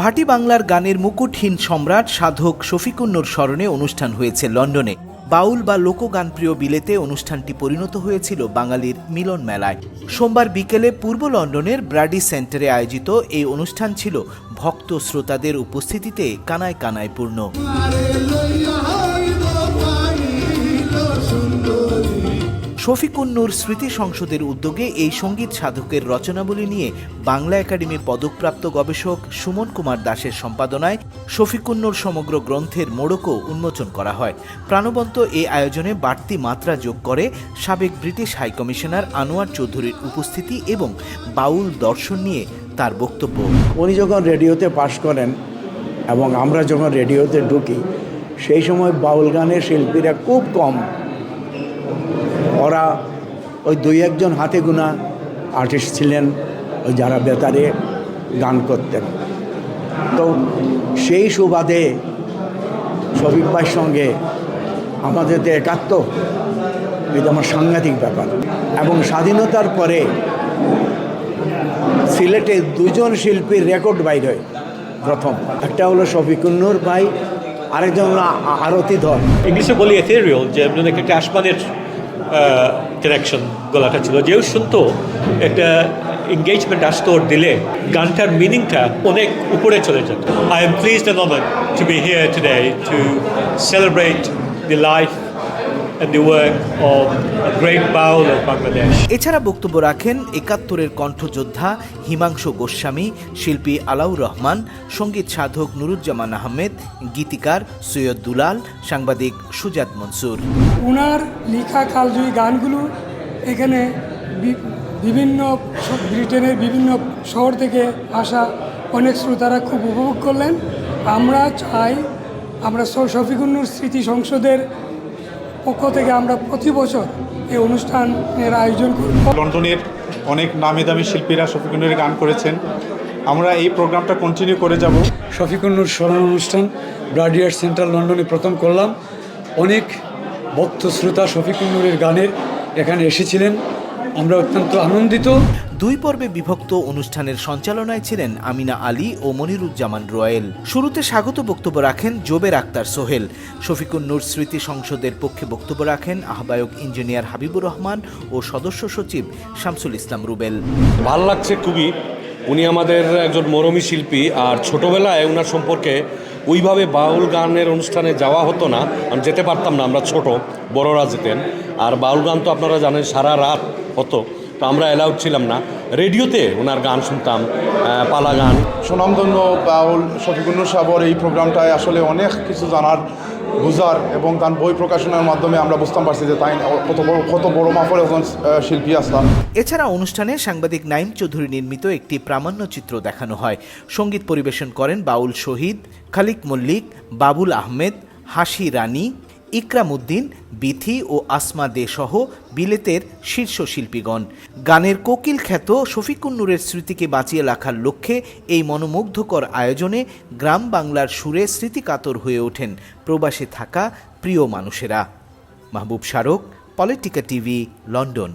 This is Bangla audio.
ভাটি বাংলার গানের মুকুটহীন সম্রাট সাধক শফিকুন্নর স্মরণে অনুষ্ঠান হয়েছে লন্ডনে। বাউল বা লোকগানপ্রিয় বিলেতে অনুষ্ঠানটি পরিণত হয়েছিল বাঙালির মিলন মেলায়। সোমবার বিকেলে পূর্ব লন্ডনের ব্রাডি সেন্টারে আয়োজিত এই অনুষ্ঠান ছিল ভক্ত শ্রোতাদের উপস্থিতিতে কানায় কানায় পূর্ণ। শফিকুন্নুর স্মৃতি সংসদের উদ্যোগে এই সংগীত সাধকের রচনাবলী নিয়ে বাংলা একাডেমি পদকপ্রাপ্ত গবেষক সুমন কুমার দাসের সম্পাদনায় শফিকুন্নুর সমগ্র গ্রন্থের মোড়কও উন্মোচন করা হয়। প্রাণবন্ত এই আয়োজনে বাড়তি মাত্রা যোগ করে সাবেক ব্রিটিশ হাইকমিশনার আনোয়ার চৌধুরীর উপস্থিতি এবং বাউল দর্শন নিয়ে তার বক্তব্য। উনি যখন রেডিওতে পাশ করেন এবং আমরা যখন রেডিওতে ঢুকি, সেই সময় বাউল গানের শিল্পীরা খুব কম ওরা ওই দুই একজন হাতে গোনা আর্টিস্ট ছিলেন, ওই যারা বেতারে গান করতেন। তো সেই সুবাদে শফিক ভাইয়ের সঙ্গে আমাদের তো একাত্ম, এটা আমার সাংঘাতিক ব্যাপার। এবং স্বাধীনতার পরে সিলেটে দুজন শিল্পীর রেকর্ড বাইর হয়, প্রথম। একটা হলো শফিকুন্নুর ভাই, আরেকজন হলো আরতি ধর। ইংলিশে বলি এথেরিয়াল যে একটা আসমানের কানেকশন গলাটা ছিল। যেও শুনতো, একটা এঙ্গেজমেন্ট আসতো ওর দিলে, গানটার মিনিংটা অনেক উপরে চলে যেত। I am pleased the to be here today to celebrate the life এছাড়া বক্তব্য রাখেন একাত্তরের কণ্ঠযোদ্ধা হিমাংশু গোস্বামী শিল্পী আলাউর রহমান সংগীত সাধক নুরুজ্জামান আহমেদ গীতিকার সৈয়দ দুলাল সাংবাদিক সুজাত মনসুর। উনার লেখা কালজয়ী গানগুলো এখানে বিভিন্ন ব্রিটেনের বিভিন্ন শহর থেকে আসা অনেক শ্রোতারা খুব উপভোগ করলেন। আমরা চাই আমরা শফিকুন্নুর স্মৃতি সংসদের পক্ষ থেকে আমরা প্রতি বছর এই অনুষ্ঠানের আয়োজন করি। লন্ডনের অনেক নামি দামি শিল্পীরা শফিকুন্নুরের গান করেছেন। আমরা এই প্রোগ্রামটা কন্টিনিউ করে যাব। শফিকুন্নুর স্মরণ অনুষ্ঠান ব্রাডিয়ার সেন্ট্রাল লন্ডনে প্রথম করলাম। অনেক ভক্ত শ্রোতা শফিকুন্নুরের গানের এখানে এসেছিলেন। আমরা অত্যন্ত আনন্দিত। দুই পর্বে বিভক্ত অনুষ্ঠানের সঞ্চালনায় ছিলেন আমিনা আলী ও মনিরুজ্জামান রয়েল। শুরুতে স্বাগত বক্তব্য রাখেন জোবের আক্তার সোহেল। শফিকুন্নুর স্মৃতি সংসদের পক্ষে বক্তব্য রাখেন আহ্বায়ক ইঞ্জিনিয়ার হাবিবুর রহমান ও সদস্য সচিব শামসুল ইসলাম রুবেল। ভালো লাগছে খুবই। উনি আমাদের একজন মরমী শিল্পী আর ছোটবেলায় ওনার সম্পর্কে ওইভাবে বাউল গানের অনুষ্ঠানে যাওয়া হতো না। আমি যেতে পারতাম না, আমরা ছোট, বড়রা যেতেন। আর বাউল গান তো আপনারা জানেন, সারা রাত হতো। তো আমরা অ্যালাউড ছিলাম না। রেডিওতে ওনার গান শুনতাম পালা গান। সুনামধন্য বাউল শফিকুন্নুর সাবর এই প্রোগ্রামটায় আসলে অনেক কিছু জানার বুঝার এবং তার বই প্রকাশনার মাধ্যমে আমরা বুঝতে পারছি যে তাই কত বড় কত বড় মাফর একজন শিল্পী আসলাম। এছাড়া অনুষ্ঠানে সাংবাদিক নাইম চৌধুরী নির্মিত একটি প্রামাণ্য চিত্র দেখানো হয়। সংগীত পরিবেশন করেন বাউল শহীদ খালিক মল্লিক বাবুল আহমেদ হাসি রানী ইকরাম উদ্দিন বিথি ও আসমা দে সহ বিলেতের শীর্ষ শিল্পীগণ। গানের কোকিল খ্যাত শফিকুন্নুরের স্মৃতিকে বাঁচিয়ে রাখার লক্ষ্যে এই মনোমুগ্ধকর আয়োজনে গ্রাম বাংলার সুরে স্মৃতিকাতর হয়ে ওঠেন প্রবাসে থাকা প্রিয় মানুষেরা। Mahbub Sharak Politika TV, London.